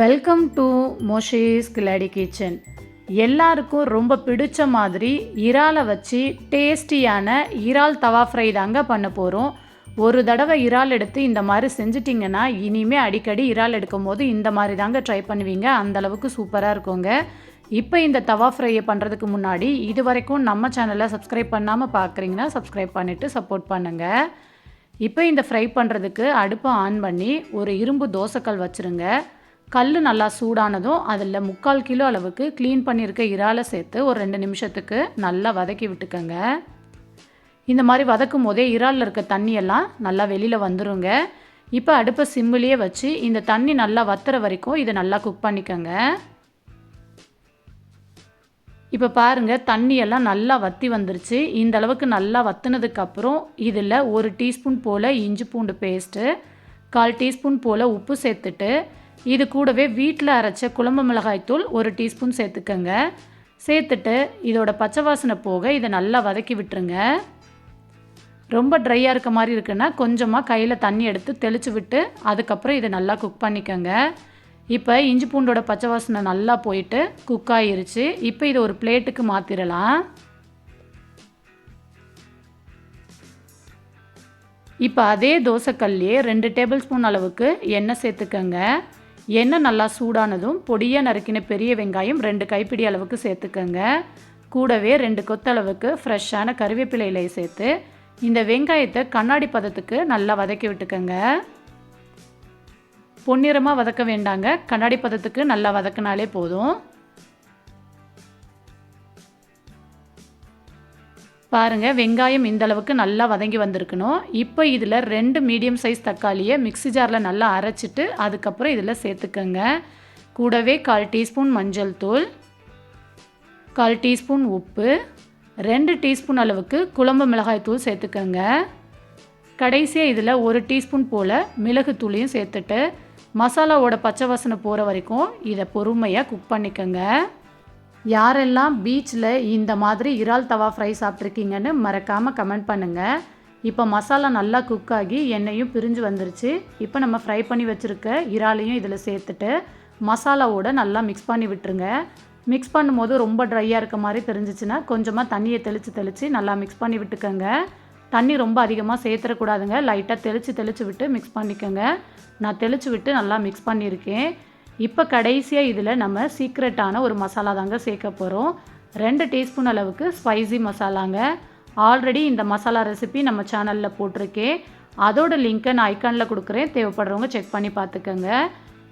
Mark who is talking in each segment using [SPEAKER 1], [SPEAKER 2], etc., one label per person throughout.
[SPEAKER 1] Welcome to Moses Glady kitchen எல்லாருக்கும் ரொம்ப பிடிச்ச மாதிரி இறாலை வச்சு டேஸ்டியான இறால் தவா ஃப்ரை தாங்க பண்ண போகிறோம் ஒரு தடவை இறால் எடுத்து இந்த மாதிரி செஞ்சிட்டிங்கன்னா இனிமே அடிக்கடி இறால் எடுக்கும் போது இந்த மாதிரி தாங்க ட்ரை பண்ணுவீங்க. அந்தளவுக்கு சூப்பராக இருக்குங்க. இப்போ இந்த தவா ஃப்ரையை பண்ணுறதுக்கு முன்னாடி இது வரைக்கும் நம்ம சேனலை சப்ஸ்கிரைப் பண்ணாமல் பார்க்குறீங்கன்னா சப்ஸ்கிரைப் பண்ணிவிட்டு சப்போர்ட் பண்ணுங்கள் இப்போ இந்த ஃப்ரை பண்ணுறதுக்கு அடுப்பை ஆன் பண்ணி ஒரு இரும்பு தோசைக்கல் வச்சுருங்க. கல் நல்லா சூடானதும் அதில் முக்கால் கிலோ அளவுக்கு க்ளீன் பண்ணியிருக்க இறாலை சேர்த்து ஒரு ரெண்டு நிமிஷத்துக்கு நல்லா வதக்கி விட்டுக்கோங்க. இந்த மாதிரி வதக்கும் போதே இறாலில் இருக்க தண்ணியெல்லாம் நல்லா வெளியில் வந்துருங்க. இப்போ அடுப்பை சிம்மிலேயே வச்சு இந்த தண்ணி நல்லா வத்துற வரைக்கும் இதை நல்லா குக் பண்ணிக்கோங்க. இப்போ பாருங்கள் தண்ணியெல்லாம் நல்லா வற்றி வந்துருச்சு. இந்த அளவுக்கு நல்லா வத்துனதுக்கப்புறம் இதில் ஒரு டீஸ்பூன் போல் இஞ்சி பூண்டு பேஸ்ட்டு கால் டீஸ்பூன் போல் உப்பு சேர்த்துட்டு இது கூடவே வீட்டில் அரைச்ச குழம்பு மிளகாய்த்தூள் ஒரு டீஸ்பூன் சேர்த்துக்கங்க. சேர்த்துட்டு இதோட பச்சை வாசனை போக இதை நல்லா வதக்கி விட்டுருங்க. ரொம்ப ட்ரையாக இருக்க மாதிரி இருக்குன்னா கொஞ்சமாக கையில் தண்ணி எடுத்து தெளித்து விட்டு அதுக்கப்புறம் இதை நல்லா குக் பண்ணிக்கோங்க. இப்போ இஞ்சி பூண்டோட பச்சை வாசனை நல்லா போயிட்டு குக் ஆயிருச்சு. இப்போ இதை ஒரு பிளேட்டுக்கு மாற்றிடலாம் இப்போ அதே தோசைக்கல்லையே ரெண்டு டேபிள் ஸ்பூன் அளவுக்கு எண்ணெய் சேர்த்துக்கங்க. எண்ணெய் நல்லா சூடானதும் பொடியாக நறுக்கின பெரிய வெங்காயம் ரெண்டு கைப்பிடி அளவுக்கு சேர்த்துக்கோங்க. கூடவே ரெண்டு கொத்தளவுக்கு ஃப்ரெஷ்ஷான கருவேப்பிலை இலையை சேர்த்து இந்த வெங்காயத்தை கண்ணாடி பதத்துக்கு நல்லா வதக்கி விட்டுக்கோங்க. பொன்னிறமாக வதக்க வேண்டாங்க. கண்ணாடி பதத்துக்கு நல்லா வதக்கினாலே போதும். பாருங்கள் வெங்காயம் இந்த அளவுக்கு நல்லா வதங்கி வந்திருக்கணும். இப்போ இதில் ரெண்டு மீடியம் சைஸ் தக்காளியை மிக்ஸி ஜாரில் நல்லா அரைச்சிட்டு அதுக்கப்புறம் இதில் சேர்த்துக்கோங்க. கூடவே கால் டீஸ்பூன் மஞ்சள் தூள் கால் டீஸ்பூன் உப்பு ரெண்டு டீஸ்பூன் அளவுக்கு குழம்பு மிளகாய் தூள் சேர்த்துக்கங்க. கடைசியாக இதில் ஒரு டீஸ்பூன் போல் மிளகுத்தூளையும் சேர்த்துட்டு மசாலாவோட பச்சை வாசனை போகிற வரைக்கும் இதை பொறுமையாக குக் பண்ணிக்கோங்க. யாரெல்லாம் பீச்சில் இந்த மாதிரி இறால் தவா ஃப்ரை சாப்பிட்ருக்கீங்கன்னு மறக்காமல் கமெண்ட் பண்ணுங்கள் இப்போ மசாலா நல்லா குக் ஆகி எண்ணெயும் பிரிஞ்சு வந்துருச்சு. இப்போ நம்ம ஃப்ரை பண்ணி வச்சுருக்க இறாலையும் இதில் சேர்த்துட்டு மசாலாவோட நல்லா மிக்ஸ் பண்ணி விட்டுருங்க. மிக்ஸ் பண்ணும்போது ரொம்ப ட்ரையாக இருக்க மாதிரி தெரிஞ்சிச்சுன்னா கொஞ்சமாக தண்ணியை தெளித்து தெளித்து நல்லா மிக்ஸ் பண்ணி விட்டுக்கோங்க. தண்ணி ரொம்ப அதிகமாக சேர்த்துடக்கூடாதுங்க லைட்டாக தெளித்து தெளித்து விட்டு மிக்ஸ் பண்ணிக்கோங்க. நான் தெளித்து விட்டு நல்லா மிக்ஸ் பண்ணியிருக்கேன். இப்போ கடைசியாக இதில் நம்ம சீக்ரெட்டான ஒரு மசாலா தாங்க சேர்க்க போகிறோம் ரெண்டு டீஸ்பூன் அளவுக்கு ஸ்பைசி மசாலாங்க. ஆல்ரெடி இந்த மசாலா ரெசிபி நம்ம சேனலில் போட்டிருக்கேன். அதோட லிங்க்கை நான் ஐக்கானில் கொடுக்குறேன். தேவைப்படுறவங்க செக் பண்ணி பார்த்துக்கோங்க.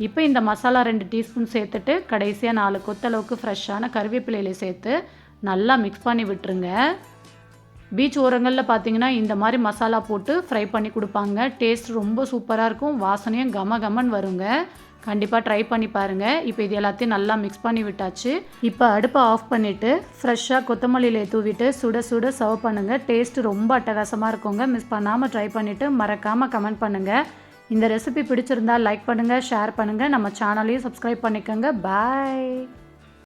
[SPEAKER 1] இப்போ இந்த மசாலா ரெண்டு டீஸ்பூன் சேர்த்துட்டு கடைசியாக நாலு கொத்தளவுக்கு ஃப்ரெஷ்ஷான கருவேப்பிலையில சேர்த்து நல்லா மிக்ஸ் பண்ணி விட்டுருங்க. பீச் ஓரங்களில் பார்த்தீங்கன்னா இந்த மாதிரி மசாலா போட்டு ஃப்ரை பண்ணி கொடுப்பாங்க. டேஸ்ட் ரொம்ப சூப்பராக இருக்கும். வாசனையும் கம கமன் வருங்க. கண்டிப்பாக ட்ரை பண்ணி பாருங்கள் இப்போ இது எல்லாத்தையும் நல்லா மிக்ஸ் பண்ணி விட்டாச்சு. இப்போ அடுப்பை ஆஃப் பண்ணிவிட்டு ஃப்ரெஷ்ஷாக கொத்தமல்லியில தூவிட்டு சுட சுட சர்வ் பண்ணுங்கள் டேஸ்ட்டு ரொம்ப அட்டகாசமாக இருக்குங்க. மிஸ் பண்ணாமல் ட்ரை பண்ணிவிட்டு மறக்காமல் கமெண்ட் பண்ணுங்கள் இந்த ரெசிபி பிடிச்சிருந்தா லைக் பண்ணுங்கள் ஷேர் பண்ணுங்கள் நம்ம சேனலையும் சப்ஸ்கிரைப் பண்ணிக்கோங்க. பாய்